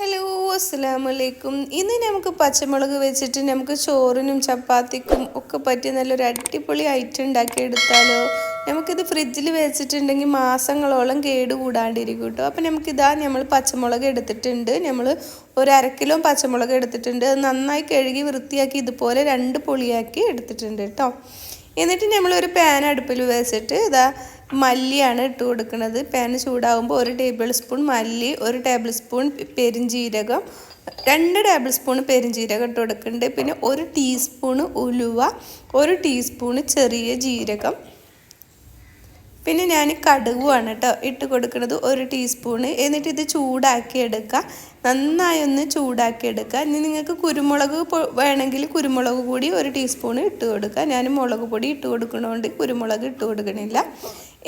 Hello അസ്സാമലൈക്കും ഇന്ന് നമുക്ക് പച്ചമുളക് വെച്ചിട്ട് നമുക്ക് ചോറിനും ചപ്പാത്തിക്കും ഒക്കെ പറ്റിയ നല്ലൊരു അടിപൊളി ഐറ്റം ഉണ്ടാക്കി എടുത്താലോ നമുക്കിത് ഫ്രിഡ്ജിൽ വെച്ചിട്ടുണ്ടെങ്കിൽ മാസങ്ങളോളം കേട് കൂടാണ്ടിരിക്കും കേട്ടോ. അപ്പം നമുക്കിതാ നമ്മൾ പച്ചമുളക് എടുത്തിട്ടുണ്ട്. നമ്മൾ ഒരു അരക്കിലോ കിലോ പച്ചമുളക് എടുത്തിട്ടുണ്ട്. നന്നായി കഴുകി വൃത്തിയാക്കി ഇതുപോലെ രണ്ട് പൊളിയാക്കി എടുത്തിട്ടുണ്ട് കേട്ടോ. എന്നിട്ട് നമ്മൾ ഒരു പാൻ അടുപ്പിൽ വെച്ചിട്ട് ഇതാ മല്ലിയാണ് ഇട്ട് കൊടുക്കുന്നത്. പാൻ ചൂടാകുമ്പോൾ ഒരു ടേബിൾ സ്പൂൺ മല്ലി ഒരു ടേബിൾ സ്പൂൺ പെരിഞ്ജീരകം രണ്ട് ടേബിൾ സ്പൂൺ പെരിഞ്ജീരകം ഇട്ട് കൊടുക്കുന്നുണ്ട്. പിന്നെ ഒരു ടീസ്പൂണ് ഉലുവ ഒരു ടീസ്പൂണ് ചെറിയ ജീരകം പിന്നെ ഞാൻ കടുകുമാണ് കേട്ടോ ഇട്ട് കൊടുക്കുന്നത് ഒരു ടീസ്പൂണ് എന്നിട്ട് ഇത് ചൂടാക്കി എടുക്കുക. നന്നായി ഒന്ന് ചൂടാക്കി എടുക്കുക. ഇനി നിങ്ങൾക്ക് കുരുമുളക് വേണമെങ്കിൽ കുരുമുളക് കൂടി ഒരു ടീസ്പൂൺ ഇട്ട് കൊടുക്കുക. ഞാൻ മുളക് പൊടി ഇട്ട് കൊടുക്കണോണ്ട് കുരുമുളക് ഇട്ട് കൊടുക്കണില്ല.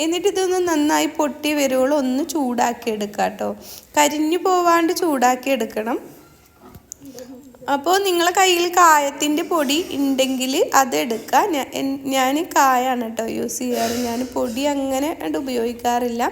എന്നിട്ട് ഇതൊന്ന് നന്നായി പൊട്ടി വരുവോളം ഒന്ന് ചൂടാക്കി എടുക്കുക കേട്ടോ കരിഞ്ഞു പോവാണ്ട് ചൂടാക്കി എടുക്കണം. അപ്പോൾ നിങ്ങളെ കയ്യിൽ കായത്തിന്റെ പൊടി ഉണ്ടെങ്കിൽ അതെടുക്കുക ഞാൻ കായാണ് കേട്ടോ യൂസ് ചെയ്യാറ്. ഞാൻ പൊടി അങ്ങനെ ഉപയോഗിക്കാറില്ല.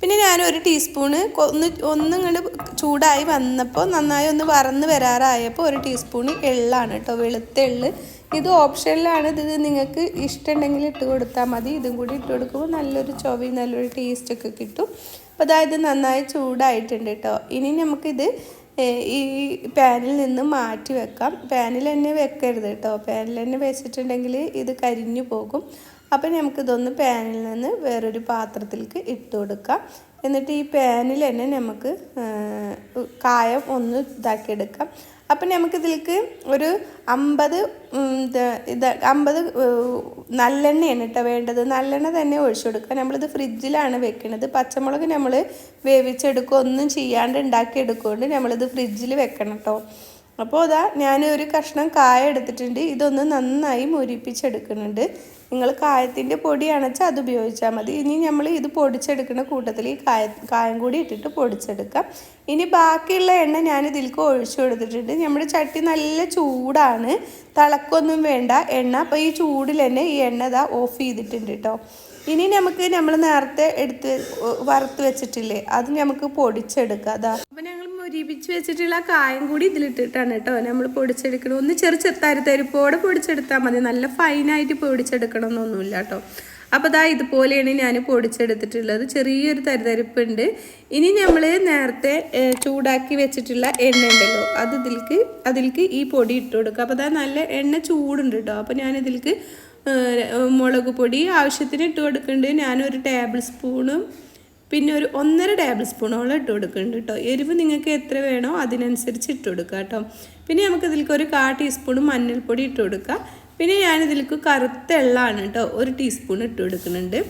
പിന്നെ ഞാൻ ഒരു ടീസ്പൂണ് ഒന്ന് ഒന്നിങ്ങോട്ട് ചൂടായി വന്നപ്പോൾ നന്നായി ഒന്ന് വറന്ന് വരാറായപ്പോൾ ഒരു ടീസ്പൂണ് എള്ളാണ് കേട്ടോ വെളുത്ത എള്ള്. ഇത് ഓപ്ഷനിലാണ്. ഇത് നിങ്ങൾക്ക് ഇഷ്ടമുണ്ടെങ്കിൽ ഇട്ട് കൊടുത്താൽ മതി. ഇതും കൂടി ഇട്ട് കൊടുക്കുമ്പോൾ നല്ലൊരു ചൊവി നല്ലൊരു ടേസ്റ്റൊക്കെ കിട്ടും. അപ്പോൾ അതായത് നന്നായി ചൂടായിട്ടുണ്ട് കേട്ടോ. ഇനി നമുക്കിത് ഈ പാനിൽ നിന്ന് മാറ്റി വെക്കാം. പാനിൽ തന്നെ വെക്കരുത് കേട്ടോ പാനിൽ തന്നെ വെച്ചിട്ടുണ്ടെങ്കിൽ ഇത് കരിഞ്ഞു പോകും. അപ്പം നമുക്കിതൊന്ന് പാനിൽ നിന്ന് വേറൊരു പാത്രത്തിലേക്ക് ഇട്ട് കൊടുക്കാം. എന്നിട്ട് ഈ പാനിൽ തന്നെ നമുക്ക് കായം ഒന്ന് ഇതാക്കിയെടുക്കാം. അപ്പം നമുക്കിതിലേക്ക് ഒരു അമ്പത് ഇത് അമ്പത് നല്ലെണ്ണയാണ് കേട്ടോ വേണ്ടത്. നല്ലെണ്ണ തന്നെ ഒഴിച്ചു കൊടുക്കുക. നമ്മളിത് ഫ്രിഡ്ജിലാണ് വെക്കുന്നത് പച്ചമുളക് നമ്മൾ വേവിച്ചെടുക്കുക ഒന്നും ചെയ്യാണ്ട് ഉണ്ടാക്കിയെടുക്കുകൊണ്ട് നമ്മളിത് ഫ്രിഡ്ജിൽ വെക്കണം കേട്ടോ. അപ്പോൾ അതാ ഞാൻ ഒരു കഷ്ണം കായ എടുത്തിട്ടുണ്ട്. ഇതൊന്ന് നന്നായി മുരിപ്പിച്ചെടുക്കുന്നുണ്ട്. നിങ്ങൾ കായത്തിന്റെ പൊടി അണച്ചാൽ അത് ഉപയോഗിച്ചാൽ മതി. ഇനി നമ്മൾ ഇത് പൊടിച്ചെടുക്കുന്ന കൂട്ടത്തിൽ ഈ കായ കായം കൂടി ഇട്ടിട്ട് പൊടിച്ചെടുക്കാം. ഇനി ബാക്കിയുള്ള എണ്ണ ഞാൻ ഇതിലേക്ക് ഒഴിച്ചു കൊടുത്തിട്ടുണ്ട്. നമ്മുടെ ചട്ടി നല്ല ചൂടാണ്. തിളക്കൊന്നും വേണ്ട എണ്ണ. അപ്പോൾ ഈ ചൂടിൽ തന്നെ ഈ എണ്ണ ഇതാ ഓഫ് ചെയ്തിട്ടുണ്ട് കേട്ടോ ഇനി നമുക്ക് നമ്മൾ നേരത്തെ എടുത്ത് വറുത്ത് വെച്ചിട്ടില്ലേ? അത് നമുക്ക് പൊടിച്ചെടുക്കാം. അതാ. അപ്പം ഞങ്ങൾ മുരിപ്പിച്ച് വെച്ചിട്ടുള്ള കായം കൂടി ഇതിലിട്ടിട്ടാണ് കേട്ടോ. നമ്മൾ പൊടിച്ചെടുക്കണം ഒന്ന് ചെറു ചെറുത്താരി തരിപ്പോടെ പൊടിച്ചെടുത്താൽ മതി. നല്ല ഫൈനായിട്ട് പൊടിച്ചെടുക്കണം എന്നൊന്നുമില്ല കേട്ടോ. അപ്പോൾ ദാ ഇതുപോലെയാണ് ഞാൻ പൊടിച്ചെടുത്തിട്ടുള്ളത്. ചെറിയൊരു തരിതരിപ്പുണ്ട്. ഇനി നമ്മൾ നേരത്തെ ചൂടാക്കി വെച്ചിട്ടുള്ള എണ്ണ ഉണ്ടല്ലോ അത് ഇതിലേക്ക് അതിലേക്ക് ഈ പൊടി ഇട്ട് കൊടുക്കുക. അപ്പോൾ ദാ നല്ല എണ്ണ ചൂടുണ്ട് കേട്ടോ അപ്പോൾ ഞാൻ മുളക് പൊടി ആവശ്യത്തിന് ഇട്ട് കൊടുക്കുന്നുണ്ട് ഞാനൊരു ടേബിൾ സ്പൂണും പിന്നെ ഒരു ഒന്നര ടേബിൾ സ്പൂണോളം ഇട്ട് കൊടുക്കുന്നുണ്ട് കേട്ടോ എരിവ് നിങ്ങൾക്ക് എത്ര വേണോ അതിനനുസരിച്ച് ഇട്ട് കൊടുക്കുക കേട്ടോ പിന്നെ നമുക്ക് ഒരു കാ ടീസ്പൂൺ മഞ്ഞൾപ്പൊടി ഇട്ട് കൊടുക്കുക. പിന്നെ ഞാനിതിലേക്ക് കറുത്ത എള്ളാണ് കേട്ടോ ഒരു ടീസ്പൂൺ ഇട്ട് കൊടുക്കുന്നുണ്ട്.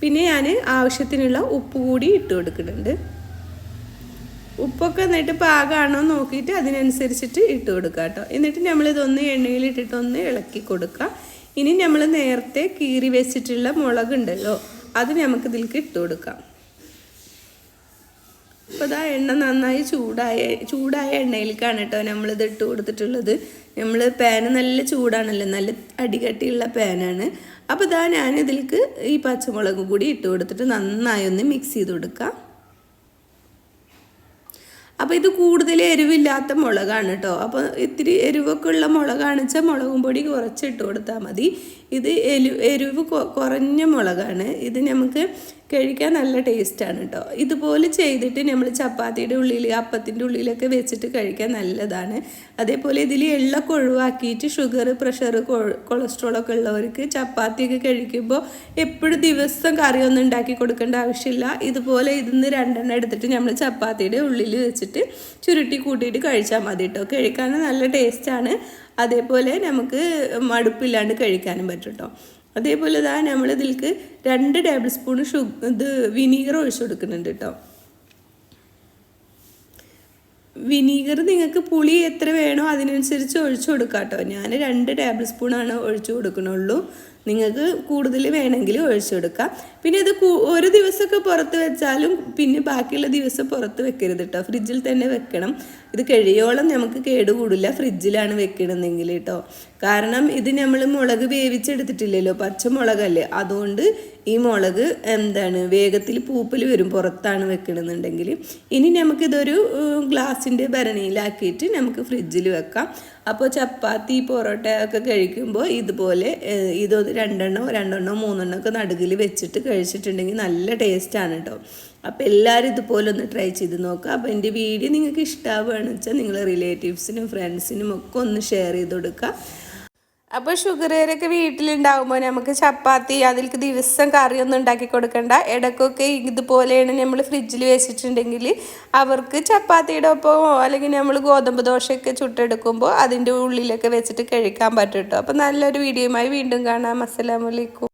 പിന്നെ ഞാൻ ആവശ്യത്തിനുള്ള ഉപ്പ് കൂടി ഇട്ട് കൊടുക്കുന്നുണ്ട്. ഉപ്പൊക്കെ എന്നിട്ട് പാകമാണോ നോക്കിയിട്ട് അതിനനുസരിച്ചിട്ട് ഇട്ട് കൊടുക്കുക കേട്ടോ എന്നിട്ട് നമ്മളിതൊന്ന് എണ്ണയിലിട്ടിട്ട് ഒന്ന് ഇളക്കി കൊടുക്കുക. ഇനി നമ്മൾ നേരത്തെ കീറി വെച്ചിട്ടുള്ള മുളകുണ്ടല്ലോ അത് നമുക്കിതിലേക്ക് ഇട്ട് കൊടുക്കാം. അപ്പോൾ ഇതാ എണ്ണ നന്നായി ചൂടായ ചൂടായ എണ്ണയിലേക്കാണ് കേട്ടോ നമ്മളിത് ഇട്ട് കൊടുത്തിട്ടുള്ളത്. നമ്മൾ പാന് നല്ല ചൂടാണല്ലോ നല്ല അടികട്ടിയുള്ള പാനാണ് അപ്പോൾ ഇതാ ഞാനിതിലേക്ക് ഈ പച്ചമുളകും കൂടി ഇട്ട് കൊടുത്തിട്ട് നന്നായി ഒന്ന് മിക്സ് ചെയ്ത് കൊടുക്കാം. അപ്പോൾ ഇത് കൂടുതൽ എരിവില്ലാത്ത മുളകാണ് കേട്ടോ. അപ്പോൾ ഇത്തിരി എരിവൊക്കെ ഉള്ള മുളകാണ് വെച്ചാൽ മുളകും പൊടി കുറച്ച് കുറച്ചിട്ട് കൊടുത്താൽ മതി. ഇത് എരി എരിവ് കുറഞ്ഞ മുളകാണ്. ഇത് നമുക്ക് കഴിക്കാൻ നല്ല ടേസ്റ്റാണ് കേട്ടോ ഇതുപോലെ ചെയ്തിട്ട് നമ്മൾ ചപ്പാത്തിയുടെ ഉള്ളിൽ അപ്പത്തിന്റെ ഉള്ളിലൊക്കെ വെച്ചിട്ട് കഴിക്കാൻ നല്ലതാണ്. അതേപോലെ ഇതിൽ എള്ളൊക്കെ ഒഴിവാക്കിയിട്ട് ഷുഗർ പ്രഷർ കൊളസ്ട്രോളൊക്കെ ഉള്ളവർക്ക് ചപ്പാത്തിയൊക്കെ കഴിക്കുമ്പോൾ എപ്പോഴും ദിവസം കറിയൊന്നും ഉണ്ടാക്കി കൊടുക്കേണ്ട ആവശ്യമില്ല. ഇതുപോലെ ഇതിന്ന് രണ്ടെണ്ണം എടുത്തിട്ട് നമ്മൾ ചപ്പാത്തിയുടെ ഉള്ളിൽ വെച്ചിട്ട് ചുരുട്ടി കൂട്ടിയിട്ട് കഴിച്ചാൽ മതി കേട്ടോ കഴിക്കാൻ നല്ല ടേസ്റ്റാണ്. അതേപോലെ നമുക്ക് മടുപ്പില്ലാണ്ട് കഴിക്കാനും പറ്റും കേട്ടോ അതേപോലെ ഇതാ ഇതിൽക്ക് രണ്ട് ടേബിൾ സ്പൂൺ ഷു ഇത് വിനീഗർ ഒഴിച്ചു കൊടുക്കുന്നുണ്ട് കേട്ടോ വിനീഗർ നിങ്ങൾക്ക് പുളി എത്ര വേണോ അതിനനുസരിച്ച് ഒഴിച്ചു കൊടുക്കാം കേട്ടോ ഞാൻ രണ്ട് ടേബിൾ സ്പൂണാണ് ഒഴിച്ചു കൊടുക്കണുള്ളൂ നിങ്ങൾക്ക് കൂടുതൽ വേണമെങ്കിൽ ഒഴിച്ചു കൊടുക്കാം. പിന്നെ ഇത് ഒരു ദിവസമൊക്കെ പുറത്ത് വെച്ചാലും പിന്നെ ബാക്കിയുള്ള ദിവസം പുറത്ത് വെക്കരുത് കേട്ടോ ഫ്രിഡ്ജിൽ തന്നെ വെക്കണം. ഇത് കഴിയോളം നമുക്ക് കേടുകൂടില്ല ഫ്രിഡ്ജിലാണ് വെക്കണമെന്നെങ്കിൽ കേട്ടോ. കാരണം ഇത് നമ്മൾ മുളക് വേവിച്ചെടുത്തിട്ടില്ലല്ലോ പച്ചമുളകല്ലേ? അതുകൊണ്ട് ഈ മുളക് എന്താണ് വേഗത്തിൽ പൂപ്പൽ വരും പുറത്താണ് വെക്കണമെന്നുണ്ടെങ്കിൽ. ഇനി നമുക്കിതൊരു ഗ്ലാസിന്റെ ഭരണിയിലാക്കിയിട്ട് നമുക്ക് ഫ്രിഡ്ജിൽ വെക്കാം. അപ്പോൾ ചപ്പാത്തി പൊറോട്ട ഒക്കെ കഴിക്കുമ്പോൾ ഇതുപോലെ ഇത് രണ്ടെണ്ണോ രണ്ടെണ്ണോ മൂന്നെണ്ണോ ഒക്കെ നടുകിൽ വെച്ചിട്ട് കഴിച്ചിട്ടുണ്ടെങ്കിൽ നല്ല ടേസ്റ്റാണ് കേട്ടോ. അപ്പോൾ എല്ലാവരും ഇതുപോലെ ഒന്ന് ട്രൈ ചെയ്ത് നോക്കുക അപ്പോൾ എന്റെ വീഡിയോ നിങ്ങൾക്ക് ഇഷ്ടമാവുകയാണെന്ന് വെച്ചാൽ നിങ്ങൾ റിലേറ്റീവ്സിനും ഫ്രണ്ട്സിനും ഒക്കെ ഒന്ന് ഷെയർ ചെയ്ത് കൊടുക്കുക അപ്പോൾ ഷുഗറുകാരൊക്കെ വീട്ടിലുണ്ടാകുമ്പോൾ നമുക്ക് ചപ്പാത്തി അതിലേക്ക് ദിവസം കറിയൊന്നും ഉണ്ടാക്കി കൊടുക്കണ്ട. ഇടയ്ക്കൊക്കെ ഇതുപോലെയാണ് നമ്മൾ ഫ്രിഡ്ജിൽ വെച്ചിട്ടുണ്ടെങ്കിൽ അവർക്ക് ചപ്പാത്തിയുടെ ഒപ്പം അല്ലെങ്കിൽ നമ്മൾ ഗോതമ്പ് ദോശയൊക്കെ ചുട്ടെടുക്കുമ്പോൾ അതിന്റെ ഉള്ളിലൊക്കെ വെച്ചിട്ട് കഴിക്കാൻ പറ്റും കേട്ടോ അപ്പോൾ നല്ലൊരു വീഡിയോയുമായി വീണ്ടും കാണാം. അസ്സലാമലൈക്കും